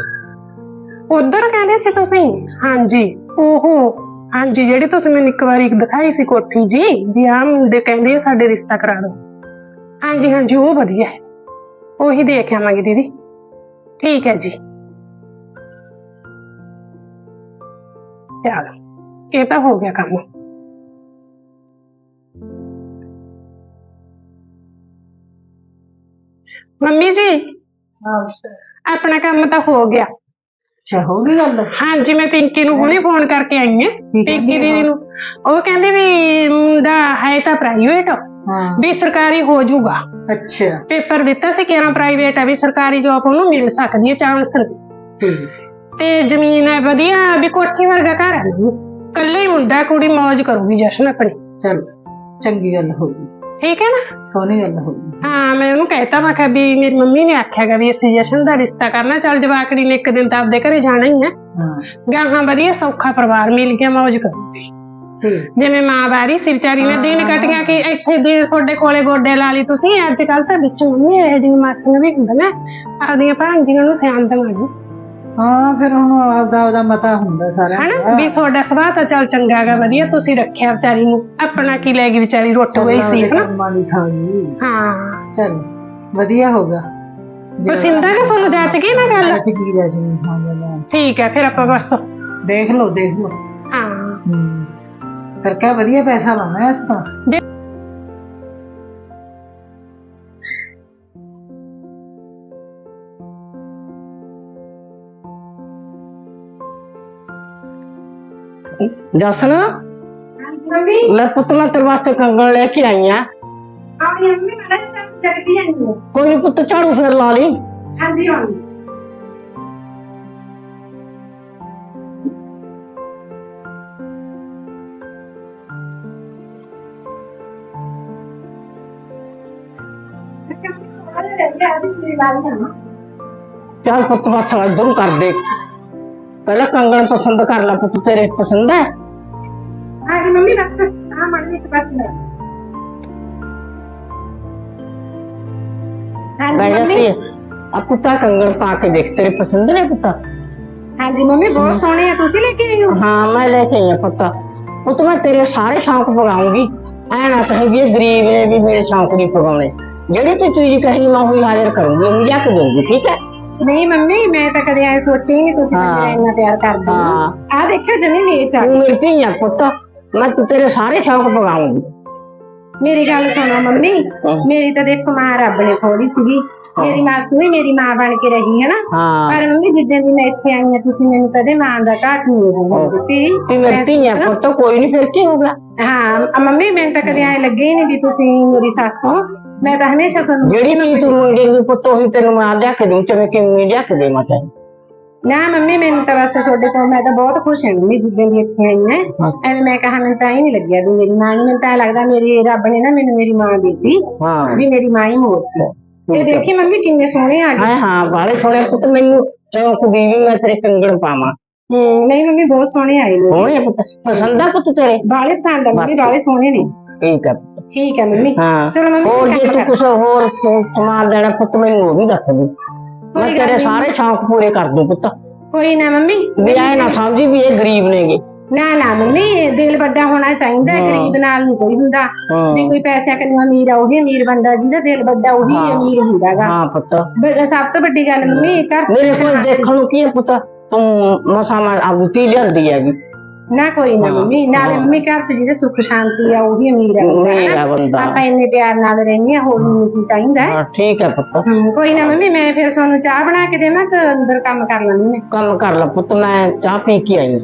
ਉਧਰ ਕਹਿੰਦੇ ਸੀ ਤੁਸੀਂ? ਹਾਂਜੀ, ਓਹੋ। ਹਾਂਜੀ, ਜਿਹੜੀ ਤੁਸੀਂ ਮੈਨੂੰ ਇੱਕ ਵਾਰੀ ਦਿਖਾਈ ਸੀ ਕੋਠੀ ਜੀ, ਵੀ ਆਹ ਮੁੰਡੇ ਕਹਿੰਦੇ ਆ ਸਾਡੇ ਰਿਸ਼ਤਾ ਕਰਾ ਦਿਓ। ਹਾਂਜੀ ਹਾਂਜੀ ਉਹ ਵਧੀਆ ਹੈ। ਉਹੀ ਦੇਖ ਆਵਾਂਗੇ ਦੀਦੀ। ਠੀਕ ਹੈ ਜੀ। ਚਲ ਇਹ ਤਾਂ ਹੋ ਗਿਆ ਕੰਮ। ਮੰਮੀ ਜੀ ਆਪਣਾ ਕੰਮ ਤਾਂ ਹੋ ਗਿਆ। ਅੱਛਾ ਹੋ ਗਈ ਗੱਲ? ਹਾਂਜੀ ਮੈਂ ਪਿੰਕੀ ਨੂੰ ਹੁਣੇ ਫੋਨ ਕਰਕੇ ਆਈ ਹਾਂ। ਪਿੰਕੀ ਦੀਦੀ ਨੂੰ। ਉਹ ਕਹਿੰਦੇ ਵੀ ਮੁੰਡਾ ਹੈ ਤਾਂ ਪ੍ਰਾਈਵੇਟ। ਹਾਂ। ਵੀ ਸਰਕਾਰੀ ਹੋ ਜਾਊਗਾ। ਅੱਛਾ। ਪੇਪਰ ਦਿੱਤਾ ਸੀ ਕਿਹੜਾ ਪ੍ਰਾਈਵੇਟ ਹੈ ਵੀ ਸਰਕਾਰੀ ਜੌਬ ਉਹਨੂੰ ਮਿਲ ਸਕਦੀ ਹੈ ਚਾਂਸ। ਤੇ ਜ਼ਮੀਨ ਹੈ ਵਧੀਆ ਵੀ ਕੋਠੀ ਵਰਗਾ ਘਰ ਹੈ। ਕੱਲੇ ਹੀ ਮੁੰਡਾ ਕੁੜੀ ਮौज ਕਰੂਗੀ ਜਸ਼ਨ ਆਪਣੀ। ਚਲ ਚੰਗੀ ਗੱਲ ਹੋ ਗਈ। ਠੀਕ ਹੈ ਨਾ? ਸੋਹਣੀ ਗੱਲ ਹੋ ਗਈ। ਹਾਂ ਮੈਂ ਉਹਨੂੰ ਕਹਿਤਾ ਮੈਂ ਕਿਹਾ ਵੀ ਮੇਰੀ ਮੰਮੀ ਨੇ ਆਖਿਆਗਾ ਵੀ ਅਸੀਂ ਜਸ਼ਨ ਦਾ ਰਿਸ਼ਤਾ ਕਰਨਾ ਚੱਲ ਜਵਾਕੜੀ ਨੇ ਇੱਕ ਦਿਨ ਤਾਂ ਆਪਦੇ ਘਰੇ ਜਾਣਾ ਹੀ ਹੈ। ਹਾਂ। ਗਾਹਾਂ ਵਧੀਆ ਸੌਖਾ ਪਰਿਵਾਰ ਮਿਲ ਗਿਆ ਮौज ਕਰੂਗੀ। ਜਿਵੇਂ ਮਾਂ ਬਾਰੀ ਸਿਰ ਚਾਰੀ ਨੇ ਦਿਨ ਕੱਟੀਆਂ ਕਿ ਇੱਥੇ ਦੇ ਤੁਹਾਡੇ ਕੋਲੇ ਗੋਡੇ ਲਾ ਲਈ ਤੁਸੀਂ ਅੱਜ ਕੱਲ ਤਾਂ ਵਿੱਚ ਮੰਮੀ ਇਹ ਜਿਹੀ ਮਾਸੀਆਂ ਵੀ ਹੁੰਦਾ ਨਾ। ਆਪਦੀਆਂ ਭਾਂਜੀਆਂ ਨੂੰ ਸਿਆਣ ਦਵਾਂਗੀ। ਹਾਂ ਫਿਰ ਹੁਣ ਆਪਦਾ ਆਪਦਾ ਮਤਾ ਹੁੰਦਾ ਸਾਰਿਆਂ ਹਨਾ? ਦਾ। ਵੀ ਤੁਹਾਡਾ ਸੁਭਾਅ ਤਾਂ ਚੱਲ ਚੰਗਾ ਹੈਗਾ ਵਧੀਆ ਤੁਸੀਂ ਰੱਖਿਆ ਵਿਚਾਰੀ ਨੂੰ। ਆਪਣਾ ਕੀ ਲੈ ਗਈ ਵਿਚਾਰੀ ਰੁੱਟ ਗਈ ਸੀ ਹਨਾ? ਕੰਮਾਂ ਦੀ ਖਾ ਗਈ ਹਾਂ। ਚਲ ਵਧੀਆ ਹੋ ਗਿਆ। ਪਸੰਦਾ ਕਿ ਤੁਹਾਨੂੰ ਜੱਚ ਗਈ ਨਾ ਗੱਲ? ਅੱਜ ਕੀ ਰਹਿ ਜੀ ਹਾਂ ਗੱਲ ਠੀਕ ਹੈ ਫਿਰ ਆਪਾਂ ਬਸ। ਦੇਖ ਲਓ ਦੇਖ ਲਓ। ਹਾਂ ਹੂੰ ਫਿਰ ਕਿਆ ਵਧੀਆ ਪੈਸਾ ਲਾਉਣਾ ਇਸ ਤਾਂ? ਜਸਨ ਮੰਮੀ। ਲੈ ਪੁੱਤ ਮੈਂ ਤੇਰੇ ਵਾਸਤੇ ਕੰਗਣ ਲੈ ਕੇ ਆਈ ਆ। ਆਪਣੀ ਮੰਮੀ ਮੈਂ ਤਾਂ ਜਗਦੀ ਜਾਂਦੀ ਹਾਂ। ਕੋਈ ਨੀ ਪੁੱਤ ਝਾੜੂ ਫੇਰ ਲਾ ਲਈ। ਹਾਂਜੀ ਹੁਣ ਚੱਲ ਪੁੱਤ ਬਸ ਇਧਰੋਂ ਕਰ ਦੇ ਪਹਿਲਾਂ ਕੰਗਣ ਪਸੰਦ ਕਰ ਲੈ ਪੁੱਤ ਤੇਰੇ ਪਸੰਦ ਹੈ ਹਾਂਜੀ ਮੰਮੀ ਬਸ ਆ ਮੜ ਇੱਕ ਪਾਸੇ ਲੈ ਬਹਿ ਹਾਂਜੀ ਮੰਮੀ ਜਾਂਦੀ ਹੈ ਆ ਪੁੱਤਾ ਕੰਗਣ ਪਾ ਕੇ ਦੇਖ ਤੇਰੇ ਪਸੰਦ ਨੇ ਪੁੱਤਾ ਹਾਂਜੀ ਮੰਮੀ ਬਹੁਤ ਸੋਹਣੇ ਆ ਤੁਸੀਂ ਲੈ ਕੇ ਆਏ ਹੋ ਹਾਂ ਮੈਂ ਲੈ ਕੇ ਆਈ ਹਾਂ ਪੁੱਤ ਪੁੱਤ ਮੈਂ ਤੇਰੇ ਸਾਰੇ ਸ਼ੌਂਕ ਪਗਾਉਂਗੀ ਐ ਨਾ ਕਹੇ ਵੀ ਇਹ ਗਰੀਬ ਨੇ ਵੀ ਮੇਰੇ ਸ਼ੌਂਕ ਨਹੀਂ ਪਗਾਉਣੇ ਜਿਹੜੀ ਤੇ ਚੀਜ਼ ਕਹੀ ਮੈਂ ਉਹੀ ਹਾਜ਼ਰ ਕਰੂੰਗੀ ਉਹੀ ਲਿਆ ਕੇ ਦਊਂਗੀ ਠੀਕ ਹੈ? ਨਹੀਂ ਮੰਮੀ ਮੈਂ ਤਾਂ ਕਦੇ ਐ ਸੋਚਿਆ ਹੀ ਨਹੀਂ ਤੁਸੀਂ ਹਾਂ। ਮੈਨੂੰ ਇੰਨਾ ਪਿਆਰ ਕਰਦੇ ਹੋ। ਹਾਂ। ਆ ਦੇਖਿਓ ਜਮੀ ਵੇਚ ਆ ਤੂੰ ਮੇਰੀ ਧੀ ਆ ਪੁੱਤ। ਮੈਂ ਤੂੰ ਤੇਰੇ ਸਾਰੇ ਸ਼ੌਂਕ ਪਗਾਉਂਗੀ। ਮੇਰੀ ਗੱਲ ਸੁਣੋ ਮੰਮੀ ਹਾਂ। ਮੇਰੀ ਤਾਂ ਦੇਖੋ ਮਾਂ ਰੱਬ ਨੇ ਖੋੜੀ ਸੀਗੀ। ਮੇਰੀ ਮਾਸੂ ਵੀ ਮੇਰੀ ਮਾਂ ਬਣ ਕੇ ਰਹੀ ਹੈ ਨਾ। ਹਾਂ। ਪਰ ਮੰਮੀ ਜਿੱਦਾਂ ਦੀ ਮੈਂ ਇੱਥੇ ਆਈ ਹਾਂ ਤੁਸੀਂ ਮੈਨੂੰ ਕਦੇ ਮਾਂ ਦਾ ਘਾਟ ਨਹੀਂ ਹੋਣ ਦਿੱਤੀ ਤੂੰ ਮੇਰੀ ਧੀ ਆ ਪੁੱਤ ਕੋਈ ਨਹੀਂ ਫਿਰ ਕੀ ਹੋ ਗਿਆ ਹਾਂ ਅ- ਮੰਮੀ ਮੈਨੂੰ ਤਾਂ ਕਦੇ ਐ ਲੱਗੇ ਹੀ ਨਹੀਂ ਵੀ ਤੁਸੀਂ ਮੇਰੀ ਸੱਸ ਹੋ। ਮੈਂ ਤਾਂ ਹਮੇਸ਼ਾ ਤੁਹਾਨੂੰ ਜਿਹੜੀ ਚੀਜ਼ ਤੂੰ ਮੰਗੇਂਗੀ ਪੁੱਤ ਉਹੀ ਤੈਨੂੰ ਮੈਂ ਲਿਆ ਕੇ ਦੂੰ ਚਾਹੇ ਕਿਵੇਂ ਲਿਆ ਕੇ ਦੇਵਾਂ ਚਾਹੇ ਨਾ ਮੰਮੀ ਮੈਨੂੰ ਤਾਂ ਬਸ ਤੁਹਾਡੇ ਤੋਂ ਮੈਂ ਤਾਂ ਬਹੁਤ ਖੁਸ਼ ਹਾਂ ਮੰਮੀ ਜਿੱਦਾਂ ਦੀ ਇੱਥੇ ਆਈ ਹੈ। ਐਵੇਂ ਮੈਂ ਕਹਾ ਮੈਨੂੰ ਤਾਂ ਹੀ ਨਹੀਂ ਲੱਗਿਆ ਵੀ ਮੇਰੀ ਮਾਂ ਨੂੰ ਮੈਨੂੰ ਤਾਂ ਐਂ ਲੱਗਦਾ ਮੇਰੀ ਰੱਬ ਨੇ ਨਾ ਮੈਨੂੰ ਮੇਰੀ ਮਾਂ ਦਿੱਤੀ ਹਾਂ। ਵੀ ਮੇਰੀ ਮਾਂ ਹੀ ਮੋੜਤੀ। ਤੇ ਦੇਖੀ ਮੰਮੀ ਕਿੰਨੇ ਸੋਹਣੇ ਆ ਗਏ। ਹਾਂ ਹਾਂ ਬਾਲੇ ਸੋਹਣੇ ਪੁੱਤ ਮੈਨੂੰ ਚੌਕ ਦੀ ਵੀ ਮੈਂ ਤੇਰੇ ਕੰਗਣ ਪਾਵਾਂ। ਹੂੰ ਨਹੀਂ ਮੰਮੀ ਬਹੁਤ ਸੋਹਣੇ ਆਏ ਨੇ। ਸੋਹਣੇ ਪੁੱਤ ਪਸੰਦ ਆ ਪੁੱਤ ਤੇਰੇ? ਬਾਲੇ ਪਸੰਦ ਆ ਮੰਮੀ ਬਾਲੇ ਸੋਹਣੇ ਨੇ। ਠੀਕ ਆ। ਠੀਕ ਹੈ ਮੰਮੀ। ਹਾਂ। ਚਲੋ ਮੰਮੀ ਹੋਰ ਜੇ ਤੂੰ ਕੁਛ ਹੋਰ ਸਮਾਨ ਦੇਣਾ ਪੁੱਤ ਮੈਨੂੰ ਉਹ ਵੀ ਦੱਸ ਦੇ। ਮੈਂ ਤੇਰੇ। ਸਾਰੇ ਸ਼ੌਂਕ ਪੂਰੇ ਕਰ ਦੂੰ ਪੁੱਤ। ਕੋਈ ਨਾ ਮੰਮੀ ਵੀ ਐ ਨਾ ਸਮਝੀ ਵੀ ਇਹ ਗਰੀਬ ਨੇਗੇ। ਨਾ ਨਾ ਮੰਮੀ ਦਿਲ ਵੱਡਾ ਹੋਣਾ ਚਾਹੀਦਾ। ਗਰੀਬ ਨਾਲ ਨਹੀਂ ਕੋਈ ਹੁੰਦਾ। ਵੀ ਕੋਈ ਪੈਸਿਆਂ ਕਿੰਨਾ ਅਮੀਰ ਆ ਉਹੀ ਅਮੀਰ ਬੰਦਾ ਜਿਹਦਾ ਦਿਲ ਵੱਡਾ ਉਹੀ। ਅਮੀਰ ਹੁੰਦਾਗਾ। ਹਾਂ ਪੁੱਤ। ਸਭ ਤੋਂ ਵੱਡੀ ਗੱਲ ਮੰਮੀ ਘਰ ਮੇਰੇ ਕੋਲ ਦੇਖਣ ਨੂੰ ਕੀ ਹੈ ਪੁੱਤ? ਤੂੰ ਮਸਾ ਮੈਂ ਆਪਦੀ ਲਿਆਂਦੀ ਹੈਗੀ। ਨਾ ਕੋਈ ਨਾ ਹਾਂ, ਮੰਮੀ ਨਾਲੇ ਹਾਂ। ਮੰਮੀ ਘਰ ਚ ਜਿਹਦੇ ਸੁੱਖ ਸ਼ਾਂਤੀ ਆ ਉਹੀ ਅਮੀਰ ਆ। ਬੰਦਾ, ਅਮੀਰ ਆ ਹਨਾ? ਬੰਦਾ। ਆਪਾਂ ਇੰਨੇ ਪਿਆਰ ਨਾਲ ਰਹਿੰਦੇ ਆ ਹੋਰ ਨੂੰ ਕੀ ਚਾਹੀਦਾ? ਹੈ ਹਾਂ ਠੀਕ ਹੈ ਪੁੱਤ। ਹਮ, ਕੋਈ ਨਾ ਮੰਮੀ ਮੈਂ ਫਿਰ ਤੁਹਾਨੂੰ ਚਾਹ ਬਣਾ ਕੇ ਦੇਵਾਂ ਕਿ ਅੰਦਰ ਕੰਮ ਕਰ ਲੈਣੀ ਮੈਂ। ਕੰਮ ਕਰ ਲੈ ਪੁੱਤ ਮੈਂ ਚਾਹ ਪੀ ਕੇ ਆਈ ਹਾਂ।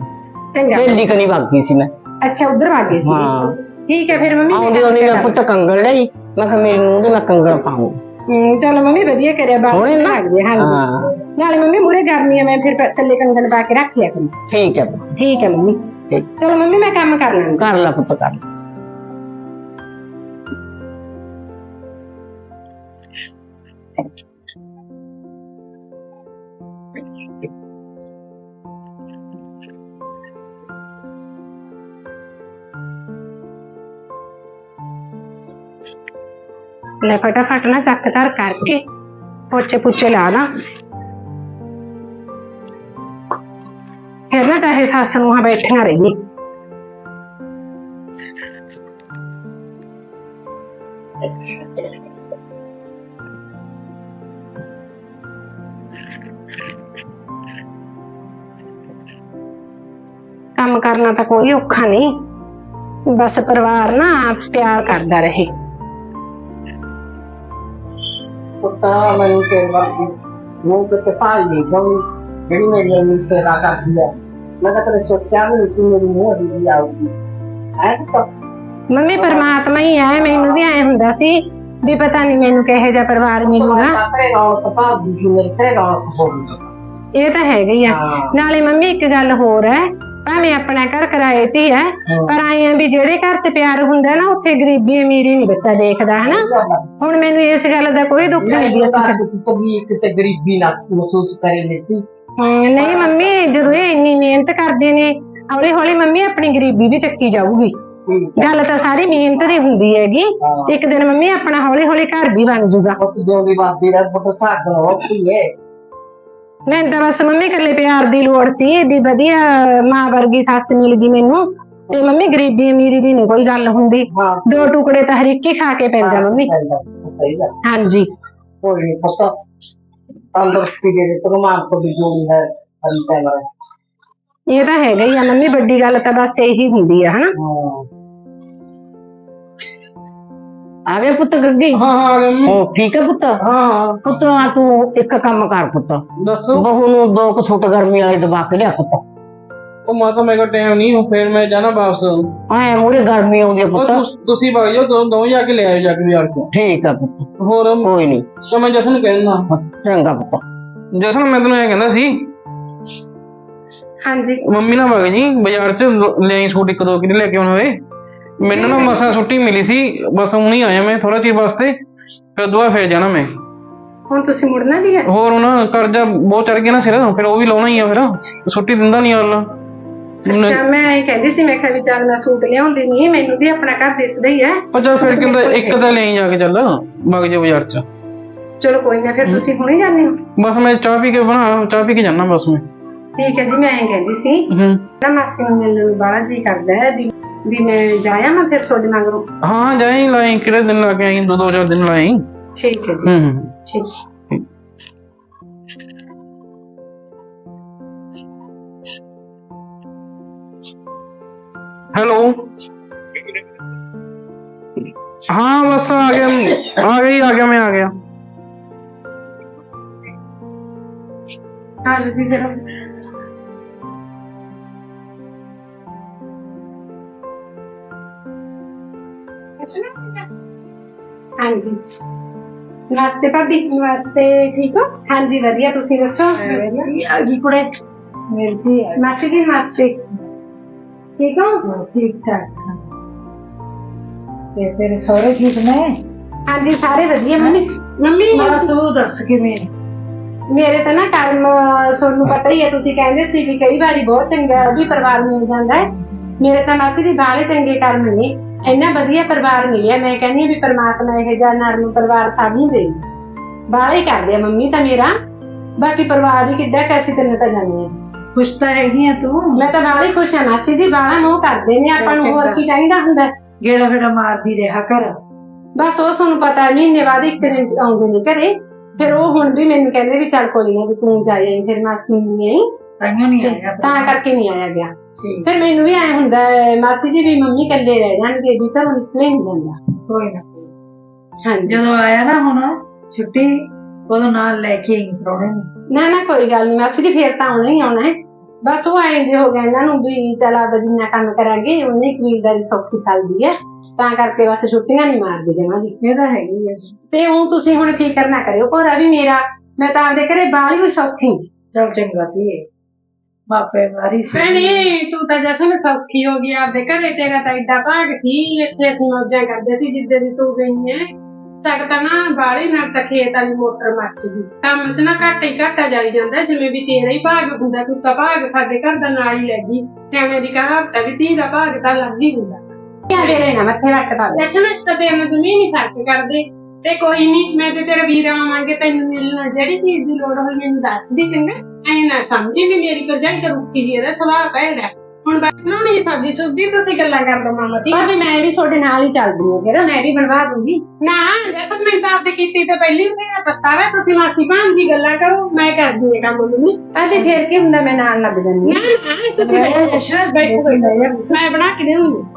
ਚੰਗਾ। ਸਹੇਲੀ ਕਨੀ ਵਗ ਗਈ ਸੀ ਮੈਂ। ਅੱਛਾ ਉਧਰ ਵਾਗੇ ਸੀ। ਹਾਂ। ਠੀਕ ਹੈ ਫਿਰ ਮੰਮੀ ਮੈਂ ਆਉਂਦੀ ਆਉਂਦੀ ਮੈਂ ਪੁੱਤ ਕੰਗਣ ਲਈ ਮੈਂ ਕਿਹਾ ਮੇਰੀ ਨੂੰਹ ਦੇ ਮੈਂ ਕੰਗਣ ਪਾਉਂ ਹਮ, ਚਲੋ ਮੰਮੀ ਵਧੀਆ ਕਰਿਆ ਬਾਤ ਸੋਹਣੇ ਨਾ? ਲੱਗਦੇ ਹਾਂਜੀ ਹਾਂ ਨਾਲੇ ਮੰਮੀ ਮੂਰੇ ਗਰਮੀ ਆ ਮੈਂ ਫਿਰ ਪ- ਥੱਲੇ ਕੰਗਣ ਪਾ ਕੇ ਰੱਖ ਲਿਆ ਕਰੂੰ ਠੀਕ ਹੈ ਪੁੱਤ, ਠੀਕ ਹੈ ਮੰਮੀ ਠੀਕ। ਚਲੋ ਮੰਮੀ ਮੈਂ ਕੰਮ ਕਰ ਲੈਂਦੀ ਕਰ ਲੈ ਪੁੱਤ ਕਰ ਲੈ। ਲੈ ਫਟਾਫਟ ਨਾ ਚੱਕ ਧਰ ਕਰਕੇ ਪੋਚੇ ਪੁੱਛੇ ਲਾ ਨਾ ਫਿਰ ਨਾ ਚਾਹੇ ਸੱਸ ਨੂੰ ਹਾਂ ਬੈਠੀਆਂ ਰਹੀ ਕੰਮ ਕਰਨਾ ਤਾਂ ਕੋਈ ਔਖਾ ਨਹੀਂ ਬਸ ਪਰਿਵਾਰ ਨਾ ਪਿਆਰ ਕਰਦਾ ਰਹੇ ਮੈਨੂੰ ਤੇ ਵਰਦੀ ਨੂੰ ਤੇ ਪਾਲ ਨਹੀਂ ਗਈ ਜਿਹੜੀ ਮੇਰੀ ਇੰਨੀ ਸੇਵਾ ਕਰਦੀ ਹੈ ਮੈਂ ਤਾਂ ਸੋਚਿਆ ਨਹੀਂ ਕਿ ਮੇਰੀ ਨੂੰਹ ਦੀ ਆਉਗੀ ਐ ਤਾਂ ਮੰਮੀ ਪਰਮਾਤਮਾ ਹੀ ਹੈ ਮੈਨੂੰ ਵੀ ਐ ਹੁੰਦਾ ਸੀ ਵੀ ਪਤਾ ਨਹੀਂ ਮੈਨੂੰ ਕਿਹੋ ਜਿਹਾ ਪਰਿਵਾਰ ਮਿਲੂਗਾ ਆਪਣੇ ਰੌਣਕ ਭਾਲਦੀ ਸੀ ਮੇਰੇ ਤੇ ਰੌਣਕ ਹੋ ਗਈ ਇਹ ਤਾਂ ਹੈਗਾ ਹੀ ਆ ਹਾਂ। ਨਾਲੇ ਮੰਮੀ ਇੱਕ ਗੱਲ ਹੋਰ ਹੈ ਭਾਵੇਂ ਆਪਣਾ ਘਰ ਕਿਰਾਏ ਤੇ ਹੀ ਪਰ ਆਏ ਆ ਵੀ ਜਿਹੜੇ ਘਰ 'ਚ ਪਿਆਰ ਹੁੰਦਾ ਨਾ ਉੱਥੇ ਗਰੀਬੀ ਅਮੀਰੀ ਨਹੀਂ ਬੱਚਾ ਦੇਖਦਾ ਹਨਾ? ਹੁਣ ਮੈਨੂੰ ਇਸ ਗੱਲ ਦਾ ਕੋਈ ਦੁੱਖ ਨਹੀਂ ਵੀ ਅਸੀਂ ਕਦੇ- ਕਿਤੇ ਗਰੀਬੀ ਨਾ ਮਹਿਸੂਸ ਕਰੇ ਹਮ, ਨਹੀਂ ਮੰਮੀ ਜਦੋਂ ਇਹ ਇੰਨੀ ਮਿਹਨਤ ਕਰਦੇ ਨੇ ਹੌਲੀ ਹੌਲੀ ਮੰਮੀ ਆਪਣੀ ਗਰੀਬੀ ਵੀ ਚੱਕੀ ਜਾਊਗੀ। ਗੱਲ ਤਾਂ ਸਾਰੀ ਮਿਹਨਤ ਦੀ ਹੁੰਦੀ ਹੈਗੀ। ਇੱਕ ਦਿਨ ਮੰਮੀ ਆਪਣਾ ਹੌਲੀ ਹੌਲੀ ਘਰ ਵੀ ਬਣ ਜਾਊਗਾ ਉਹ ਜੋ ਵੀ ਬਾਦੀ ਦਾ ਬਹੁਤ ਸਾਗ ਹੋਤੀ ਹੈ। ਮੈਨੂੰ ਤਾਂ ਬਸ ਮੰਮੀ ਇਕੱਲੇ ਪਿਆਰ ਦੀ ਲੋੜ ਸੀ ਵੀ ਵਧੀਆ ਮਾਂ ਵਰਗੀ ਸੱਸ ਮਿਲ ਗਈ ਮੈਨੂੰ ਤੇ ਮੰਮੀ ਗਰੀਬੀ ਅਮੀਰੀ ਦੀ ਨਹੀਂ ਕੋਈ ਗੱਲ ਹੁੰਦੀ। ਹਾਂ। ਦੋ ਟੁਕੜੇ ਤਾਂ ਹਰ ਇੱਕ ਹੀ ਖਾ ਕੇ ਪੈਂਦਾ ਮੰਮੀ। ਸਹੀ ਹੈ ਹਾਂਜੀ। ਕੋਈ ਨਹੀਂ ਪਤਾ ਤੰਦਰੁਸਤੀ ਦੇ ਦੇ ਪ੍ਰਮਾਣ ਕੋ ਵੀ ਜੋੜੀ ਹੈ ਹਰੀ ਕੈਮਰਾ ਇਹ ਤਾਂ ਹੈਗਾ ਹੀ ਆ ਮੰਮੀ ਵੱਡੀ ਗੱਲ ਤਾਂ ਬਸ ਇਹੀ ਹੁੰਦੀ ਆ ਹਨਾ? ਆ ਗਏ ਪੁੱਤ ਗੱਗੀ ਹਾਂ ਹਾਂ ਆ ਗਿਆ ਮੰਮੀ। ਉਹ ਠੀਕ ਹੈ ਪੁੱਤ ਹਾਂ ਪੁੱਤ ਆ ਤੂੰ ਇੱਕ ਕੰਮ ਕਰ ਪੁੱਤ ਦੱਸੋ ਬਹੂ ਨੂੰ ਦੋ ਕੁ ਸੁੱਟ ਗਰਮੀ ਵਾਲੇ ਦਬਾ ਕੇ ਲਿਆ ਪੁੱਤ ਉਹ ਮਾਤਾ ਮੇਰੇ ਕੋਲ ਟਾਈਮ ਨਹੀਂ ਹੁਣ ਫੇਰ ਮੈਂ ਜਾਣਾ ਵਾਪਸ ਉਹ ਐ ਮੂਰੇ ਗਰਮੀ ਆਉਂਦੀ ਹੈ ਪੁੱਤ ਤੁਸ- ਤੁਸੀਂ ਵਗ ਜਾਓ ਦੋ ਦੋ ਜਾ ਕੇ ਲੈ ਆਇਓ ਜਾ ਕੇ ਬਾਜ਼ਾਰ ਤੋਂ ਠੀਕ ਹੈ ਪੁੱਤ ਹੋਰ ਕੋਈ ਨਹੀਂ ਤਾਂ ਮੈਂ ਜਸਨ ਨੂੰ ਕਹਿ ਦਿੰਦਾ ਚੰਗਾ ਪੁੱਤ ਜਸਨ ਮੈਂ ਤੈਨੂੰ ਇਹ ਕਹਿੰਦਾ ਸੀ ਹਾਂਜੀ ਮੰਮੀ ਨਾਲ ਵਗ ਜੀ ਬਾਜ਼ਾਰ ਚ ਲ- ਲੈ ਆਈ ਸੂਟ ਇੱਕ ਦੋ ਕਿਨੇ ਲੈ ਕੇ ਆਉਣਾ ਹੋਏ ਮੈਨੂੰ ਨਾ ਮਸਾ ਛੁੱਟੀ ਮਿਲੀ ਸੀ ਬਸ ਹੁਣੀ ਆਇਆ ਮੈਂ ਥੋੜਾ ਚਿਰ ਵਾਸਤੇ ਫਿਰ ਦੁਆ ਫੇਰ ਜਾਣਾ ਮੈਂ। ਹੁਣ ਤੁਸੀਂ ਮੁੜਨਾ ਵੀ ਹੈ? ਹੋਰ ਹੁਣ ਕਰਜ਼ਾ ਬਹੁਤ ਚੜ ਗਿਆ ਨਾ ਸਿਰ ਫਿਰ ਉਹ ਵੀ ਲਾਉਣਾ ਹੀ ਆ ਫਿਰ ਛੁੱਟੀ ਦਿੰਦਾ ਨਹੀਂ ਅੱਲਾ ਅੱਛਾ ਮੈਂ ਇਹ ਕਹਿੰਦੀ ਸੀ ਮੈਂ ਕਿਹਾ ਵੀ ਚੱਲ ਮੈਂ ਸੂਟ ਲਿਆਉਂਦੀ ਨਹੀਂ ਮੈਨੂੰ ਵੀ ਆਪਣਾ ਘਰ ਦਿਸਦਾ ਹੀ ਹੈ। ਚੱਲ ਫਿਰ ਕਹਿੰਦਾ ਇੱਕ ਤਾਂ ਲੈ ਜਾ ਕੇ ਚੱਲ ਜਾ ਬਾਜ਼ਾਰ ਚ। ਚਲੋ ਕੋਈ ਨਾ ਫਿਰ ਤੁਸੀਂ ਹੁਣੇ ਜਾਂਦੇ ਹੋ? ਬਸ ਮੈਂ ਚਾਹ ਪੀ ਕੇ ਬਣਾ ਚਾਹ ਪੀ ਕੇ ਜਾਣਾ ਬਸ ਮੈਂ। ਠੀਕ ਹੈ ਜੀ ਮੈਂ ਇਹ ਕਹਿੰਦੀ ਸੀ ਹੂੰ। ਨਾ ਮਾਸੀ ਨੂੰ ਮਿਲਣ ਨੂੰ ਬੜਾ ਜੀ ਕਰਦਾ ਹੈ ਵੀ ਵੀ ਮੈਂ ਜਾਇਆ ਮੈਂ ਫਿਰ ਤੁਹਾਡੇ ਮਗਰੋਂ ਹਾਂ ਜਾਈ ਲਾਈ। ਕਿਹੜੇ ਦਿਨ ਲਾ ਕੇ ਆਈ? ਦੋ ਦੋ ਚਾਰ ਦਿਨ ਲਾਈ। ਠੀਕ ਹੈ ਜੀ। ਹੂੰ ਹੂੰ। ਠੀਕ। ਹੈਲੋ। ਹਾਂ ਬਸ ਆ ਗਿਆ। ਆ ਗਈ ਆ ਗਿਆ ਮੈਂ ਆ ਗਿਆ। ਹਾਂ ਜੀ ਫਿਰ। ਹਾਂਜੀ। ਨਮਸਤੇ ਭਾਬੀ ਨਮਸਤੇ ਠੀਕ ਹੋ? ਹਾਂਜੀ ਵਧੀਆ ਤੁਸੀਂ ਦੱਸੋ? ਆ ਗਈ ਕੁੜੇ? ਮਿਲਦੀ ਆ ਮਾਸੀ ਜੀ ਨਮਸਤੇ ਠੀਕ ਹੋ? ਠੀਕ ਠਾਕ ਹਾਂ। ਤੇ ਤੇਰੇ ਸਹੁਰੇ ਠੀਕ ਨੇ? ਹਾਂਜੀ ਸਾਰੇ ਵਧੀਆ। Mummy mummy. ਮਾਰਾ ਤੂੰ ਦੱਸ ਕਿਵੇਂ? ਮੇਰੇ ਤਾਂ ਨਾ ਕਰਮ ਤੁਹਾਨੂੰ ਪਤਾ ਹੀ ਹੈ ਤੁਸੀਂ ਕਹਿੰਦੇ ਸੀ ਵੀ ਕਈ ਵਾਰੀ ਬਹੁਤ ਚੰਗਾ ਵੀ ਪਰਿਵਾਰ ਮਿਲ ਜਾਂਦਾ ਹੈ। ਮੇਰੇ ਤਾਂ ਮਾਸੀ ਦੀ ਬਾਲੇ ਚੰਗੇ ਕਰਮ ਨੇ। ਇੰਨਾ ਵਧੀਆ ਪਰਿਵਾਰ ਮਿਲਿਆ ਮੈਂ ਕਹਿੰਦੀ ਵੀ ਪਰਮਾਤਮਾ ਇਹ ਜਿਹਾ ਨਰਮ ਪਰਿਵਾਰ ਸਭ ਨੂੰ ਦੇ ਬਾਲੇ ਕਰਦੇ ਆ ਮੰਮੀ ਤਾਂ ਮੇਰਾ। ਬਾਕੀ ਪਰਿਵਾਰ ਹੀ ਕਿੱਡਾ ਕੈਸੀ ਤੈਨੂੰ ਤਾਂ ਜਾਣੀ ਹੈ ਖੁਸ਼ ਤਾਂ ਹੈਗੀ ਆ ਤੂੰ। ਮੈਂ ਤਾਂ ਬਾਲੇ ਖੁਸ਼ ਹਾਂ ਮਾਸੀ ਦੀ ਬਾਲਾ ਮੋਹ ਕਰਦੇ ਨੇ ਆਪਾਂ ਨੂੰ ਹੋਰ ਕੀ ਚਾਹੀਦਾ ਹੁੰਦਾ? ਗੇੜਾ ਫੇੜਾ ਮਾਰਦੀ ਰਿਹਾ ਕਰ। ਬਸ ਉਹ ਤੁਹਾਨੂੰ ਪਤਾ ਮਹੀਨੇ ਬਾਅਦ ਇੱਕ ਦਿਨ ਆਉਂਦੇ ਨੇ ਘਰੇ। ਫਿਰ ਉਹ ਹੁਣ ਵੀ ਮੈਨੂੰ ਕਹਿੰਦੇ ਵੀ ਚੱਲ ਕੋਈ ਨਾ ਵੀ ਤੂੰ ਜਾ ਆਈ ਫਿਰ ਮਾਸੀ ਨਹੀਂ ਆਈ। ਨਹੀਂ ਤਾਂ ਕਰਕੇ ਨਹੀਂ ਆਇਆ ਗਿਆ। ਠੀਕ ਫਿਰ ਮੈਨੂੰ ਵੀ ਐ ਹੁੰਦਾ ਹੈ, ਮਾਸੀ ਜੀ ਵੀ ਮੰਮੀ ਇਕੱਲੇ ਰਹਿ ਜਾਣਗੇ ਵੀ ਤਾਂ ਨਿਕਲੇ ਨਹੀਂ ਜਾਂਦਾ। ਕੋਈ ਨਾ। ਹਾਂਜੀ। ਜਦੋਂ ਆਇਆ ਨਾ ਹੁਣ ਛੁੱਟੀ ਉਦੋਂ ਨਾਲ ਲੈ ਕੇ ਆਈ ਪ੍ਰਾਹੁਣੇ ਨੂੰ। ਨਾ ਨਾ ਕੋਈ ਗੱਲ ਨਹੀਂ ਮਾਸੀ ਜੀ ਫੇਰ ਤਾਂ ਆਉਣਾ ਹੀ ਆਉਣਾ ਹੈ। ਬਸ ਉਹ ਐਂ ਜੇ ਹੋ ਗਿਆ ਇਹਨਾਂ ਨੂੰ ਵੀ ਚਲ ਆਦਾ ਜਿੰਨਾ ਕੰਮ ਕਰਾਂਗੇ ਉਹਨੇ ਕਬੀਲਦਾਰੀ ਸੌਖੀ ਚੱਲਦੀ ਹੈ। ਤਾਂ ਕਰਕੇ ਬਸ ਛੁੱਟੀਆਂ ਨਹੀਂ ਮਾਰਦੇ ਦੀ ਇਹ ਤਾਂ ਹੈਗੀ ਆ ਤੇ ਹੁਣ ਤੁਸੀਂ ਹੁਣ ਫਿਕਰ ਨਾ ਕਰਿਓ ਭੋਰਾ ਵੀ ਮੇਰਾ ਮੈਂ ਤਾਂ ਆਪਦੇ ਘਰੇ ਬਾਹਲੀ ਹੋਈ ਸੌਖੀ। ਹਾਂ। ਚਲ ਚੰਗਾ ਧੀਏ। ਮਾਪੇ ਵਾਰੀ ਭੈਣੇ ਤੂੰ ਤਾਂ ਜਸਨ ਸੌਖੀ ਹੋ ਗਈ ਆਪਦੇ ਘਰੇ ਤੇਰਾ ਤਾਂ ਏਡਾ ਭਾਗ ਸੀ ਇੱਥੇ ਅਸੀਂ ਮੌਜਾਂ ਕਰਦੇ ਸੀ ਜਿੱਦੇ ਦੀ ਤੂੰ ਗਈ ਐ। ਸਕਦਾ ਨਾ ਬਾਲੀ ਨਾਲ ਤਾਂ ਖੇਤ ਵਾਲੀ ਮੋਟਰ ਮੱਚ ਗਈ। ਕੰਮ ਚ ਨਾ ਘਾਟਾ ਹੀ ਘਾਟਾ ਜਾਈ ਜਾਂਦਾ ਜਿਵੇਂ ਵੀ ਤੇਰਾ ਹੀ ਭਾਗ ਹੁੰਦਾ ਤੂੰ ਤਾਂ ਭਾਗ ਸਾਡੇ ਘਰ ਦਾ ਨਾਲ ਹੀ ਲੈ ਗਈ। ਸਿਆਣੇ ਦੀ ਕਹਾਵਤ ਵੀ ਦਾ ਭਾਗ ਤਾਂ ਲੱਗ ਹੀ ਹੁੰਦਾ। ਕਿਆ ਦੇ ਰਹਿਣਾ ਮੱਥੇ ਰੱਟ ਪਾ ਜਸ਼ਨ ਤਾਂ ਤੇ ਮੈਂ ਜ਼ਮੀਨ ਹੀ ਫ਼ਰਕ ਕਰਦੇ। ਤੇ ਕੋਈ ਨਹੀਂ ਮੈਂ ਤੇ ਤੇਰਾ ਵੀਰ ਆਵਾਂਗੇ ਤੈਨੂੰ ਮਿਲਣਾ ਜਿਹੜੀ ਚੀਜ਼ ਦੀ ਲੋੜ ਹੋਈ ਮੈਨੂੰ ਦੱਸ ਦੀ ਚੰਗਾ? ਐ ਨਾ ਸਮਝੀ ਵੀ ਮੇਰੀ ਭਰਜਾਈ ਤਾਂ ਰੁੱਕੀ ਜੀ ਇਹਦਾ ਸੁਭਾਅ ਭੈੜਾ ਹੁਣ ਬੈਠਣਾ ਨਹੀਂ ਸਬਜ਼ੀ ਸੁਬਜ਼ੀ ਤੁਸੀਂ ਗੱਲਾਂ ਕਰਦਾ ਮਾਮਾ ਠੀਕ ਭਾਵੇਂ ਮੈਂ ਵੀ ਤੁਹਾਡੇ ਨਾਲ ਹੀ ਚੱਲਦੀ ਹਾਂ ਫਿਰ ਮੈਂ ਵੀ ਬਣਵਾ ਦੂੰਗੀ। ਨਾ ਜਸਨ ਮੈਂ ਤਾਂ ਆਪਦੇ ਕੀਤੀ ਤੇ ਪਹਿਲੀ ਵਾਰ ਪਛਤਾਵਾ ਤੁਸੀਂ ਮਾਸੀ ਭਾਣ ਜੀ ਗੱਲਾਂ ਕਰੋ ਮੈਂ ਕਰਦੀ ਹਾਂ ਕੰਮ ਮੰਮੀ। ਭਾਵੇਂ ਫੇਰ ਕੀ ਹੁੰਦਾ ਮੈਂ ਨਾਲ ਲੱਗ ਜਾਂਦੀ ਨਾ ਹਾਂ। ਨਾ ਤੁਸੀਂ ਬੈਠੋ ਬੈਠੋ ਬੈਠੋ। ਮੈਂ ਬਣਾ ਕੇ ਦੇਵਾਂਗੀ